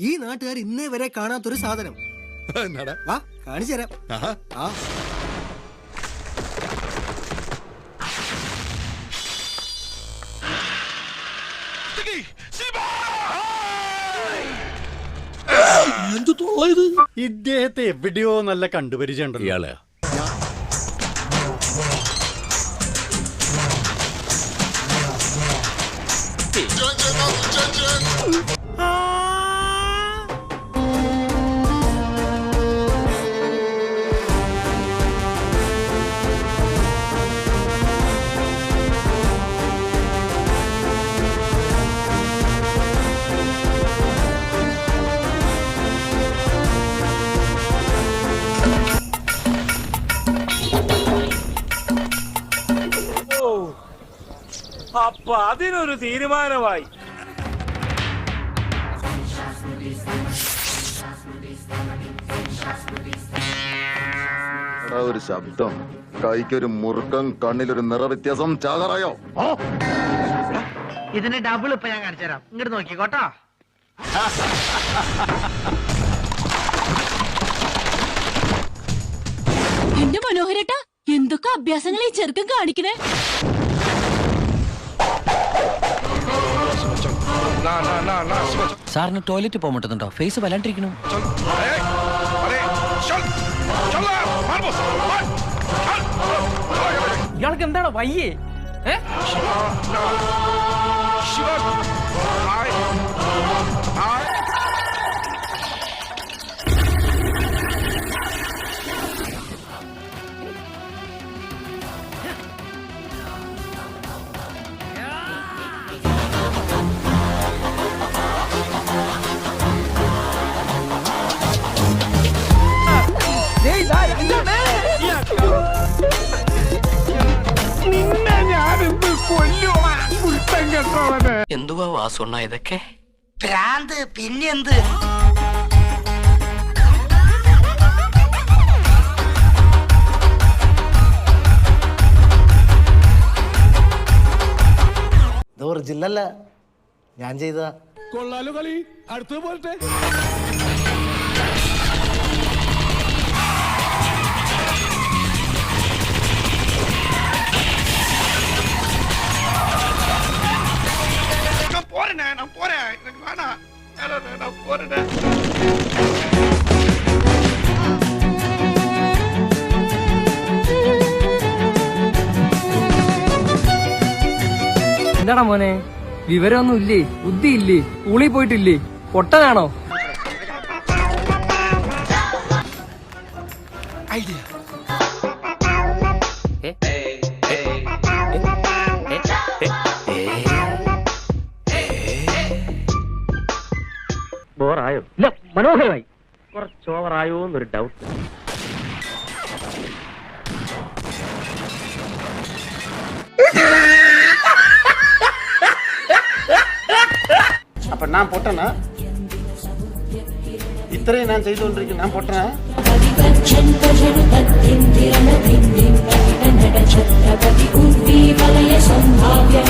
ഈ നാട്ടുകാർ ഇന്നേ വരെ കാണാത്തൊരു സാധനം. വാ കാണിച്ചു തരാം. ആ. ഇദ്ദേഹത്തെ എവിടെയോ നല്ല കണ്ടുപരിചയമുണ്ടല്ലോ. ഇയാളെ അപ്പൊ അതിനൊരു തീരുമാനമായി. ഒരു ശബ്ദം. കൈക്കൊരു മുറുക്കം കണ്ണിലൊരു നിറവ്യത്യാസം. ചാകറായോ? ചാകറയോ ഇതിന് ഡബിൾ ഇപ്പൊ ഞാൻ കാണിച്ചു തരാം. ഇങ്ങോട്ട് നോക്കിക്കോട്ടോ എന്റെ മനോഹരേട്ടാ എന്തൊക്കെ അഭ്യാസങ്ങൾ ഈ ചെറുക്കൻ കാണിക്കണേ? സാറിന് ടോയ്ലറ്റ് പോകാൻ പറ്റുന്നുണ്ടോ? ഫേസ് വല്ലാണ്ടിരിക്കണു ഇയാൾക്ക് എന്താണ് വയ്യേ? ഏ? എന്തുവാ വാസുണ്ണ ഇതൊക്കെ? പ്രാന്ത് പിന്നെന്ത്? ഇത് ഒറിജിനല്ല ഞാൻ ചെയ്തതാ. കൊള്ളാലോ കളി. അടുത്തത് പോലത്തെ എന്താടാ മോനെ? വിവരമൊന്നും ഇല്ലേ? ബുദ്ധി ഇല്ലേ? ഉളി പോയിട്ടില്ലേ? പൊട്ടനാണോ? ഐഡിയ ബോറായോ ഇല്ല മനോഹരമായി കുറച്ച് ഓവറായോ എന്നൊരു ഡൗട്ട് അപ്പൊ ഞാൻ പൊട്ടനാ ഇത്രയും ഞാൻ ചെയ്തുകൊണ്ടിരിക്കും ഞാൻ പൊട്ടനാ